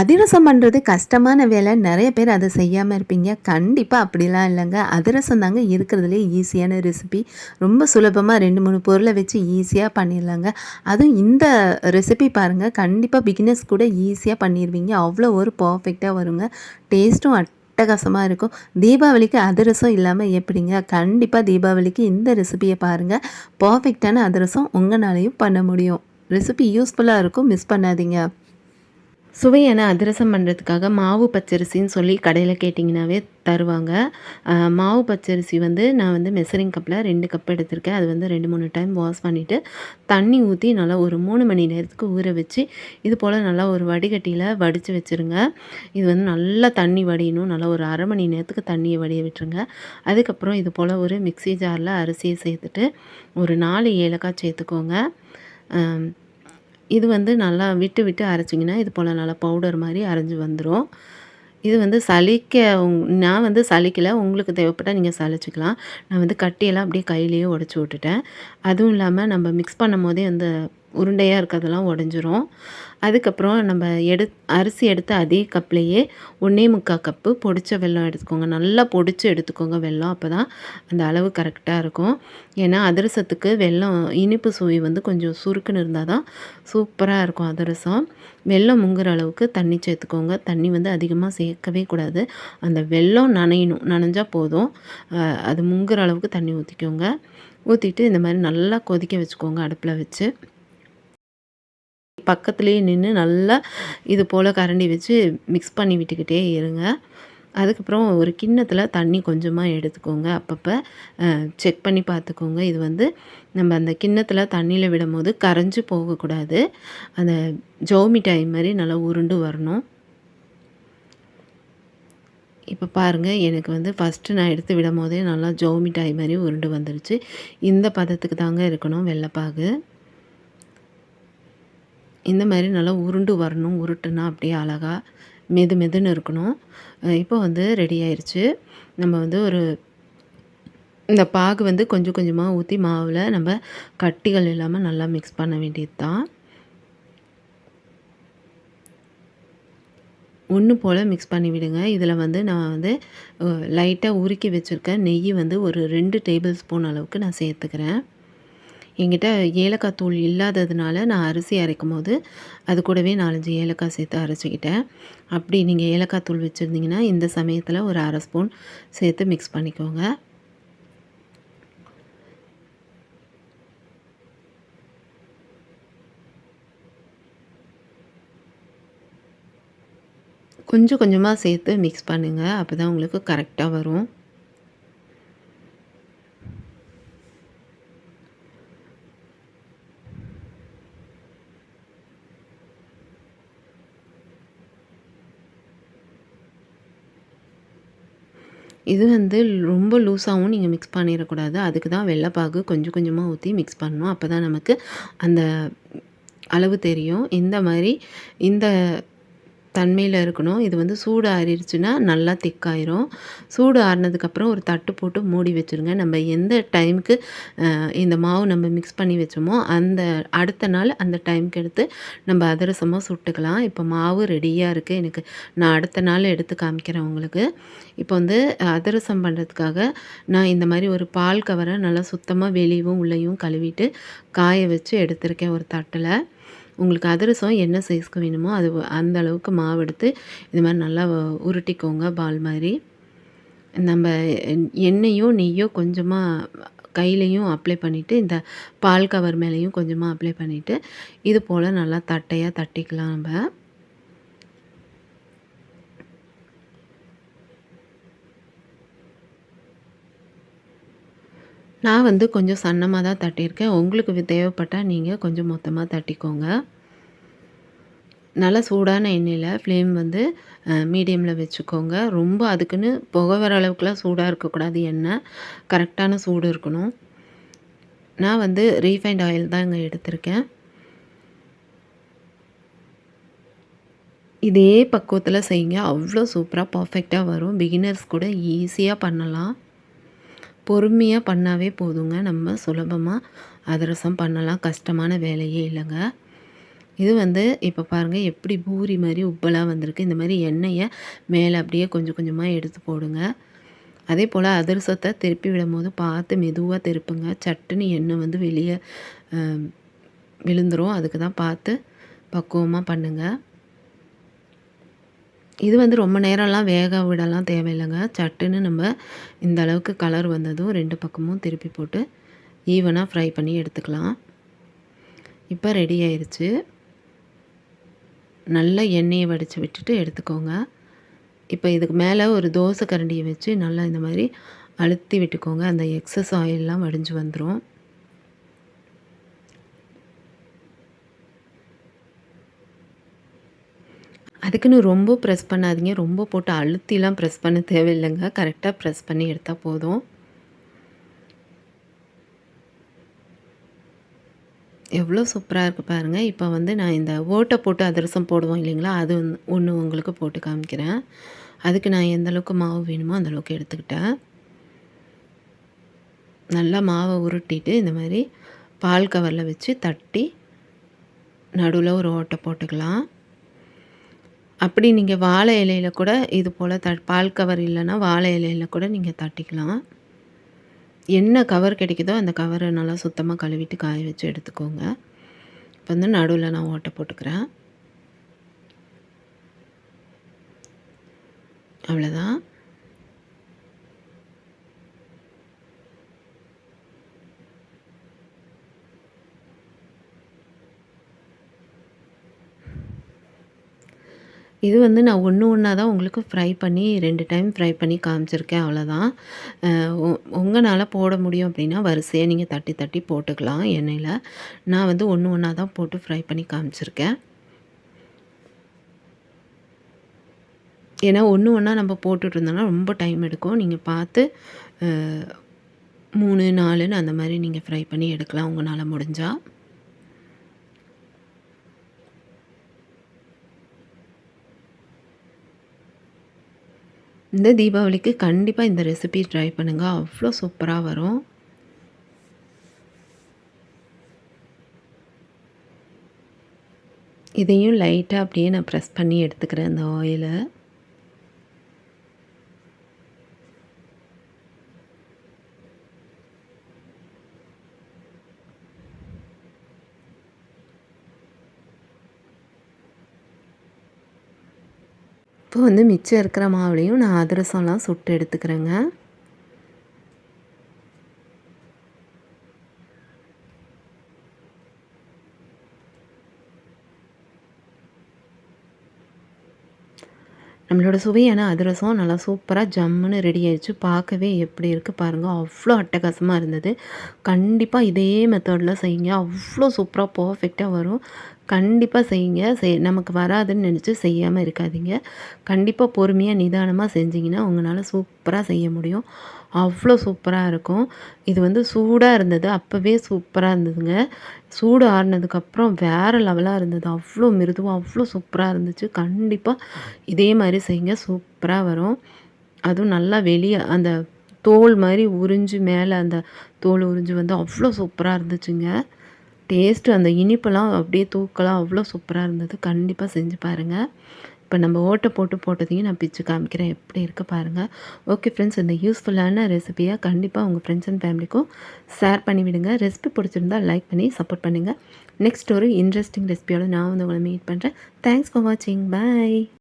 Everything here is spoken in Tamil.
அதிரசம் பண்ணுறது கஷ்டமான வேலை. நிறைய பேர் அதை செய்யாமல் இருப்பீங்க. கண்டிப்பாக அப்படிலாம் இல்லைங்க அதிரசம் தாங்க இருக்கிறதுலே ஈஸியான ரெசிபி. ரொம்ப சுலபமாக ரெண்டு மூணு பொருளை வச்சு ஈஸியாக பண்ணிடலாங்க. அதுவும் இந்த ரெசிபி பாருங்க, கண்டிப்பாக பிகினர்ஸ் கூட ஈஸியாக பண்ணிடுவீங்க அவ்வளோ ஒரு பர்ஃபெக்டாக வருங்க. டேஸ்ட்டும் அட்டகாசமாக இருக்கும். தீபாவளிக்கு அதிரசம் இல்லாமல் எப்படிங்க? கண்டிப்பாக தீபாவளிக்கு இந்த ரெசிபியை பாருங்கள் பர்ஃபெக்டான அதிரசம் உங்களாலையும் பண்ண முடியும். ரெசிபி யூஸ்ஃபுல்லாக இருக்கும். மிஸ் பண்ணாதீங்க. சுவையான அதிரசம் பண்ணுறதுக்காக மாவு பச்சரிசின்னு சொல்லி கடையில் கேட்டிங்கனாவே தருவாங்க. மாவு பச்சரிசி வந்து நான் வந்து மெசரிங் கப்பில் ரெண்டு கப் எடுத்திருக்கேன். அது வந்து 2, 3 டைம் வாஷ் பண்ணிவிட்டு தண்ணி ஊற்றி நல்லா ஒரு மூணு மணி நேரத்துக்கு ஊற வச்சு, இது போல் நல்லா ஒரு வடிகட்டியில் வடித்து வச்சுருங்க. இது வந்து நல்லா தண்ணி வடியணும். நல்லா ஒரு அரை மணி நேரத்துக்கு தண்ணியை வடிய விட்டுருங்க. அதுக்கப்புறம் இது போல் ஒரு மிக்ஸி ஜாரில் அரிசியை சேர்த்துட்டு, ஒரு நாலு ஏலக்காய் சேர்த்துக்கோங்க. இது வந்து நல்லா விட்டு விட்டு அரைச்சிங்கன்னா, இது போல் நல்லா பவுடர் மாதிரி அரைஞ்சு வந்துடும் இது வந்து சலிக்க நான் வந்து சளிக்கலை உங்களுக்கு தேவைப்பட்டால் நீங்கள் சளிச்சிக்கலாம் நான் வந்து கட்டியெல்லாம் அப்படியே கையிலேயே உடச்சி விட்டுட்டேன். அதுவும் இல்லாமல் நம்ம மிக்ஸ் பண்ணும்போதே அந்த உருண்டையாக இருக்கிறதெல்லாம் உடஞ்சிரும் அதுக்கப்புறம் நம்ம எடு அரிசி எடுத்த அதே கப்லேயே 1 1/4 கப்பு பொடிச்ச வெல்லம் எடுத்துக்கோங்க. நல்லா பொடிச்சு எடுத்துக்கோங்க வெல்லம். அப்பதான் அந்த அளவு கரெக்டாக இருக்கும். ஏன்னா அதிரசத்துக்கு வெல்லம் இனிப்பு சுவை வந்து கொஞ்சம் சுருக்குன்னு இருந்தால் தான் சூப்பராக இருக்கும் அதிரசம். வெல்லம் முங்குற அளவுக்கு தண்ணி சேர்த்துக்கோங்க. தண்ணி வந்து அதிகமாக சேர்க்கவே கூடாது. அந்த வெல்லம் நனையணும். நனைஞ்சால் போதும். அது முங்குற அளவுக்கு தண்ணி ஊற்றிக்கோங்க ஊற்றிட்டு இந்த மாதிரி நல்லா கொதிக்க வச்சுக்கோங்க அடுப்பில் வச்சு. பக்கத்துலேயே நின்று நல்லா இது போல் கரண்டி வச்சு மிக்ஸ் பண்ணி விட்டுக்கிட்டே இருங்க. அதுக்கப்புறம் ஒரு கிண்ணத்தில் தண்ணி கொஞ்சமாக எடுத்துக்கோங்க. அப்பப்போ செக் பண்ணி பார்த்துக்கோங்க. இது வந்து நம்ம அந்த கிண்ணத்தில் தண்ணியில் விடும்போது கரைஞ்சு போகக்கூடாது. அந்த ஜவ் மிட்டாய் மாதிரி நல்லா உருண்டு வரணும். இப்போ பாருங்க, எனக்கு வந்து ஃபஸ்ட்டு நான் எடுத்து விடும் போதே நல்லா ஜவ் மிட்டாய் உருண்டு வந்துருச்சு. இந்த பதத்துக்கு தாங்க இருக்கணும் வெள்ளைப்பாகு இந்த மாதிரி நல்லா உருண்டு வரணும். உருட்டுனா அப்படியே அழகாக மெது மெதுன்னு இருக்கணும். இப்போ வந்து ரெடி ஆயிடுச்சு நம்ம வந்து ஒரு இந்த பாகு வந்து கொஞ்சம் கொஞ்சமாக ஊற்றி மாவில் நம்ம கட்டிகள் இல்லாமல் நல்லா மிக்ஸ் பண்ண வேண்டியது தான். ஒன்று போல் மிக்ஸ் பண்ணி விடுங்க. இதில் வந்து நான் வந்து லைட்டாக உருக்கி வச்சுருக்கேன் நெய் வந்து ஒரு ரெண்டு டேபிள் ஸ்பூன் அளவுக்கு நான் சேர்த்துக்கிறேன். என்கிட்ட ஏலக்காய் தூள் இல்லாததுனால நான் அரிசி அரைக்கும்போது, அது கூடவே 4, 5 ஏலக்காய் சேர்த்து அரைச்சிக்கிட்டேன் அப்படி நீங்கள் ஏலக்காய் தூள் வச்சுருந்தீங்கன்னா இந்த சமயத்தில் ஒரு அரை ஸ்பூன் சேர்த்து மிக்ஸ் பண்ணிக்கோங்க. கொஞ்சம் கொஞ்சமாக சேர்த்து மிக்ஸ் பண்ணுங்கள் அப்போ தான் உங்களுக்கு கரெக்டாக வரும். இது வந்து ரொம்ப லூஸாகவும் நீங்கள் மிக்ஸ் பண்ணிடக்கூடாது அதுக்கு தான் வெள்ளைப்பாகு கொஞ்சம் கொஞ்சமாக ஊற்றி மிக்ஸ் பண்ணணும். அப்பதான் நமக்கு அந்த அளவு தெரியும். இந்த மாதிரி இந்த தன்மையில் இருக்கணும். இது வந்து சூடு ஆறிடுச்சுன்னா நல்லா திக்காயிரும். சூடு ஆறினதுக்கப்புறம் ஒரு தட்டு போட்டு மூடி வச்சுருங்க. நம்ம எந்த டைமுக்கு இந்த மாவு நம்ம மிக்ஸ் பண்ணி வச்சோமோ, அந்த அடுத்த நாள் அந்த டைம்க்கு எடுத்து நம்ம அதிரசமாக சுட்டுக்கலாம். இப்போ மாவு ரெடியாக இருக்குது எனக்கு நான் அடுத்த நாள் எடுத்து காமிக்கிறேன் உங்களுக்கு. இப்போ வந்து அதிரசம் பண்ணுறதுக்காக நான் இந்த மாதிரி ஒரு பால் கவரை நல்லா சுத்தமாக வெளியவும், உள்ளேயும் கழுவிட்டு காய வச்சு எடுத்திருக்கேன் ஒரு தட்டில் உங்களுக்கு அதிரசம் என்ன சைஸ்க்கு வேணுமோ, அது அந்த அளவுக்கு மாவு எடுத்து இது மாதிரி நல்லா உருட்டிக்கோங்க பால் மாதிரி. நம்ம எண்ணெயோ, நெய்யோ கொஞ்சமாக கையிலையும் அப்ளை பண்ணிவிட்டு இந்த பால் கவர் மேலேயும் கொஞ்சமாக அப்ளை பண்ணிவிட்டு இது போல் நல்லா தட்டையாக தட்டிக்கலாம் நம்ம. நான் வந்து கொஞ்சம் சன்னமாக தான் தட்டியிருக்கேன். உங்களுக்கு தேவைப்பட்டால் நீங்கள் கொஞ்சம் மொத்தமாக தட்டிக்கோங்க. நல்லா சூடான எண்ணெயில் ஃப்ளேம் வந்து மீடியமில் வச்சுக்கோங்க. ரொம்ப அதுக்குன்னு புகை வர அளவுக்குலாம் சூடாக இருக்கக்கூடாது எண்ணெய். கரெக்டான சூடு இருக்கணும். நான் வந்து ரீஃபைண்ட் ஆயில் தான் இங்கே எடுத்திருக்கேன். இதே பக்குவத்தில் செய்யுங்க. அவ்வளோ சூப்பராக பர்ஃபெக்டாக வரும். பிகினர்ஸ் கூட ஈஸியாக பண்ணலாம். பொறுமையாக பண்ணாவே போதுங்க. நம்ம சுலபமாக அதிரசம் பண்ணலாம். கஷ்டமான வேலையே இல்லைங்க. இது வந்து இப்போ பாருங்கள் எப்படி பூரி மாதிரி உப்பலாக வந்திருக்கு. இந்த மாதிரி எண்ணெயை மேலே அப்படியே கொஞ்சம் கொஞ்சமாக எடுத்து போடுங்க. அதே போல் அதிரசத்தை திருப்பி விடும்போது பார்த்து மெதுவாக திருப்புங்க. சட்டுன்னு எண்ணெய் வந்து வெளியே விழுந்துடும் அதுக்கு தான் பார்த்து பக்குவமாக பண்ணுங்கள் இது வந்து ரொம்ப நேரம்லாம் வேக விடலாம் தேவையில்லைங்க. சட்டுன்னு நம்ம இந்த அளவுக்கு கலர் வந்ததும் ரெண்டு பக்கமும் திருப்பி போட்டு ஈவனாக ஃப்ரை பண்ணி எடுத்துக்கலாம். இப்போ ரெடி ஆயிடுச்சு நல்லா எண்ணெயை வடித்து விட்டுட்டு எடுத்துக்கோங்க. இப்போ இதுக்கு மேலே ஒரு தோசை கரண்டியை வச்சு நல்லா இந்த மாதிரி அழுத்தி விட்டுக்கோங்க. அந்த எக்ஸஸ் ஆயிலெலாம் வடிஞ்சு வந்துடும் அதுக்குன்னு ரொம்ப ப்ரெஸ் பண்ணாதீங்க. ரொம்ப போட்டு அழுத்திலாம் ப்ரெஸ் பண்ண தேவையில்லைங்க. கரெக்டாக ப்ரெஸ் பண்ணி எடுத்தால் போதும். எவ்வளோ சூப்பராக இருக்குது பாருங்கள் இப்போ வந்து நான் இந்த ஓட்டை போட்டு அதிரசம் போடுவோம் இல்லைங்களா? அது ஒன்று உங்களுக்கு போட்டு காமிக்கிறேன். அதுக்கு நான் எந்த அளவுக்கு மாவு வேணுமோ அந்தளவுக்கு எடுத்துக்கிட்டேன். நல்லா மாவை உருட்டிட்டு இந்த மாதிரி பால் கவரில் வச்சு தட்டி நடுவில் ஒரு ஓட்டை போட்டுக்கலாம். அப்படி நீங்கள் வாழை இலையில் கூட இது போல் த பால் கவர் இல்லைன்னா வாழை இலையில் கூட நீங்கள் தட்டிக்கலாம். என்ன கவர் கிடைக்குதோ அந்த கவரை நல்லா சுத்தமாக கழுவிட்டு காய வச்சு எடுத்துக்கோங்க. இப்போ வந்து நடுவில் நான் ஓட்டை போட்டுக்கிறேன். அவ்வளோதான் இது வந்து நான் ஒன்று ஒன்றா தான் உங்களுக்கு ஃப்ரை பண்ணி ரெண்டு டைம் ஃப்ரை பண்ணி காமிச்சிருக்கேன் அவ்வளோதான் உங்களால் போட முடியும் அப்படின்னா வரிசையாக நீங்கள் தட்டி தட்டி போட்டுக்கலாம் எண்ணெயில். நான் வந்து ஒன்று ஒன்றா தான் போட்டு ஃப்ரை பண்ணி காமிச்சிருக்கேன். ஏன்னா ஒன்று ஒன்றா நம்ம போட்டுட்டு இருந்தோம்னா ரொம்ப டைம் எடுக்கும். நீங்கள் பார்த்து மூணு நாலுன்னு அந்த மாதிரி நீங்கள் ஃப்ரை பண்ணி எடுக்கலாம் உங்களால் முடிஞ்சால் இந்த தீபாவளிக்கு கண்டிப்பாக இந்த ரெசிபி ட்ரை பண்ணுங்கள் அவ்வளோ சூப்பராக வரும். இதையும் லைட்டாக அப்படியே நான் ப்ரெஸ் பண்ணி எடுத்துக்கிறேன் இந்த ஆயிலை இப்போ வந்து மிச்சம் இருக்கிற மாவுலேயும் நான் அதிரசம்லாம் சுட்டு எடுத்துக்கிறேங்க. நம்மளோட சுவையான அதிரசம் நல்லா சூப்பராக ஜம்முன்னு ரெடி ஆயிடுச்சு. பார்க்கவே எப்படி இருக்குது பாருங்கள் அவ்வளோ அட்டகாசமாக இருந்தது. கண்டிப்பாக இதே மெத்தடில் செய்யுங்க. அவ்வளோ சூப்பராக பர்ஃபெக்டாக வரும். கண்டிப்பாக செய்யுங்க. செய் நமக்கு வராதுன்னு நினச்சி செய்யாமல் இருக்காதீங்க. கண்டிப்பாக பொறுமையாக நிதானமாக செஞ்சிங்கன்னா உங்களால் சூப்பராக செய்ய முடியும். அவ்வளோ சூப்பராக இருக்கும். இது வந்து சூடாக இருந்தது அப்போவே சூப்பராக இருந்ததுங்க. சூடு ஆறுனதுக்கப்புறம் வேறு லெவலாக இருந்தது. அவ்வளோ மிருதுவாக அவ்வளோ சூப்பராக இருந்துச்சு. கண்டிப்பாக இதே மாதிரி செய்யுங்க. சூப்பராக வரும். அதுவும் நல்லா வெளியே அந்த தோல் மாதிரி உறிஞ்சு மேலே அந்த தோல் உறிஞ்சு வந்து அவ்வளோ சூப்பராக இருந்துச்சுங்க. டேஸ்ட்டு அந்த இனிப்பெல்லாம் அப்படியே தூக்கலாம் அவ்வளோ சூப்பராக இருந்தது. கண்டிப்பாக செஞ்சு பாருங்கள் இப்போ நம்ம ஓட்டை போட்டு போட்டதையும் நான் பிச்சு காமிக்கிறேன். எப்படி இருக்குது பாருங்கள் ஓகே ஃப்ரெண்ட்ஸ் இந்த யூஸ்ஃபுல்லான ரெசிபியாக கண்டிப்பாக உங்கள் ஃப்ரெண்ட்ஸ் அண்ட் ஃபேமிலிக்கும் ஷேர் பண்ணிவிடுங்க ரெசிபி பிடிச்சிருந்தா லைக் பண்ணி சப்போர்ட் பண்ணுங்கள் நெக்ஸ்ட் ஒரு இன்ட்ரெஸ்டிங் ரெசிபியோடு நான் வந்து உங்களை மீட் பண்ணுறேன் தேங்க்ஸ் ஃபார் வாட்சிங் பாய்